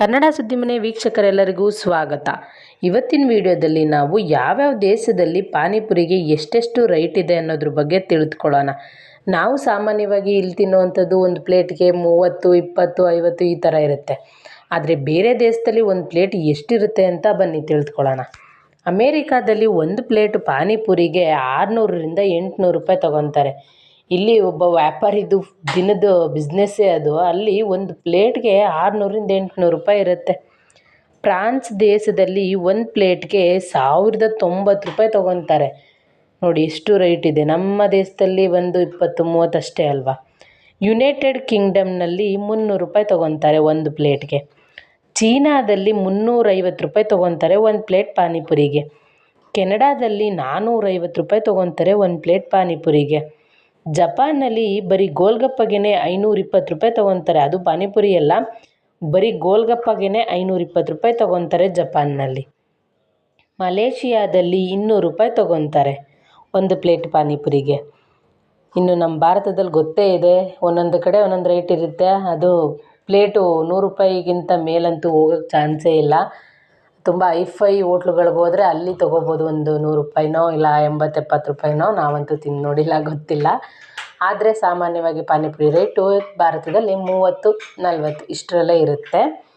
ಕನ್ನಡ ಸುದ್ದಿಮನೆ ವೀಕ್ಷಕರೆಲ್ಲರಿಗೂ ಸ್ವಾಗತ. ಇವತ್ತಿನ ವಿಡಿಯೋದಲ್ಲಿ ನಾವು ಯಾವ್ಯಾವ ದೇಶದಲ್ಲಿ ಪಾನಿಪುರಿಗೆ ಎಷ್ಟೆಷ್ಟು ರೈಟ್ ಇದೆ ಅನ್ನೋದ್ರ ಬಗ್ಗೆ ತಿಳಿದುಕೊಳ್ಳೋಣ. ನಾವು ಸಾಮಾನ್ಯವಾಗಿ ಇಲ್ಲಿ ತಿನ್ನುವಂಥದ್ದು ಒಂದು ಪ್ಲೇಟ್ಗೆ ಮೂವತ್ತು, ಇಪ್ಪತ್ತು, ಐವತ್ತು ಈ ಥರ ಇರುತ್ತೆ. ಆದರೆ ಬೇರೆ ದೇಶದಲ್ಲಿ ಒಂದು ಪ್ಲೇಟ್ ಎಷ್ಟಿರುತ್ತೆ ಅಂತ ಬನ್ನಿ ತಿಳಿದುಕೊಳ್ಳೋಣ. ಅಮೇರಿಕಾದಲ್ಲಿ ಒಂದು ಪ್ಲೇಟ್ ಪಾನಿಪುರಿಗೆ ಆರುನೂರರಿಂದ ಎಂಟುನೂರು ರೂಪಾಯಿ ತಗೊತಾರೆ ಇಲ್ಲಿ ಒಬ್ಬ ವ್ಯಾಪಾರಿದು ದಿನದ ಬಿಸ್ನೆಸ್ಸೇ ಅದು. ಅಲ್ಲಿ ಒಂದು ಪ್ಲೇಟ್ಗೆ ಆರುನೂರಿಂದ ಎಂಟುನೂರು ರೂಪಾಯಿ ಇರುತ್ತೆ. ಫ್ರಾನ್ಸ್ ದೇಶದಲ್ಲಿ ಒಂದು ಪ್ಲೇಟ್ಗೆ ಸಾವಿರದ ತೊಂಬತ್ತು ರೂಪಾಯಿ ತಗೊತಾರೆ. ನೋಡಿ ಎಷ್ಟು ರೇಟ್ ಇದೆ. ನಮ್ಮ ದೇಶದಲ್ಲಿ ಒಂದು ಇಪ್ಪತ್ತು, ಮೂವತ್ತು ಅಷ್ಟೇ ಅಲ್ವಾ? ಯುನೈಟೆಡ್ ಕಿಂಗ್ಡಮ್ನಲ್ಲಿ ಮುನ್ನೂರು ರೂಪಾಯಿ ತೊಗೊತಾರೆ ಒಂದು ಪ್ಲೇಟ್ಗೆ ಚೀನಾದಲ್ಲಿ ಮುನ್ನೂರೈವತ್ತು ರೂಪಾಯಿ ತೊಗೊತಾರೆ ಒಂದು ಪ್ಲೇಟ್ ಪಾನಿಪುರಿಗೆ. ಕೆನಡಾದಲ್ಲಿ ನಾನ್ನೂರೈವತ್ತು ರೂಪಾಯಿ ತೊಗೊತಾರೆ ಒಂದು ಪ್ಲೇಟ್ ಪಾನಿಪುರಿಗೆ. ಜಪಾನಲ್ಲಿ ಬರೀ ಗೋಲ್ಗಪ್ಪಗೆ ಐನೂರ ಇಪ್ಪತ್ತು ರೂಪಾಯಿ ತಗೊತಾರೆ. ಅದು ಪಾನಿಪುರಿ ಅಲ್ಲ. ಬರೀ ಗೋಲ್ಗಪ್ಪಗೆನೇ ಐನೂರ ಇಪ್ಪತ್ತು ರೂಪಾಯಿ ತಗೊತಾರೆ ಜಪಾನ್ನಲ್ಲಿ. ಮಲೇಷಿಯಾದಲ್ಲಿ ಇನ್ನೂರು ರೂಪಾಯಿ ತಗೊತಾರೆ ಒಂದು ಪ್ಲೇಟ್ ಪಾನಿಪುರಿಗೆ. ಇನ್ನು ನಮ್ಮ ಭಾರತದಲ್ಲಿ ಗೊತ್ತೇ ಇದೆ. ಒಂದೊಂದು ಕಡೆ ಒಂದೊಂದು ರೇಟ್ ಇರುತ್ತೆ. ಅದು ಪ್ಲೇಟು ನೂರು ರೂಪಾಯಿಗಿಂತ ಮೇಲಂತೂ ಹೋಗೋಕ್ಕೆ ಚಾನ್ಸೇ ಇಲ್ಲ. ತುಂಬ ಐಫೈ ಹೋಟ್ಲುಗಳಿಗೆ ಹೋದ್ರೆ ಅಲ್ಲಿ ತೊಗೋಬೋದು ಒಂದು ನೂರು ರೂಪಾಯಿನೋ ಇಲ್ಲ ಎಂಬತ್ತು, ಎಪ್ಪತ್ತು ರೂಪಾಯಿನೋ ನಾವಂತೂ ತಿಂದು ನೋಡಿಲ್ಲ, ಗೊತ್ತಿಲ್ಲ. ಆದರೆ ಸಾಮಾನ್ಯವಾಗಿ ಪಾನಿಪುರಿ ರೇಟು ಭಾರತದಲ್ಲಿ ಮೂವತ್ತು, ನಲವತ್ತು ಇಷ್ಟರಲ್ಲೇ ಇರುತ್ತೆ.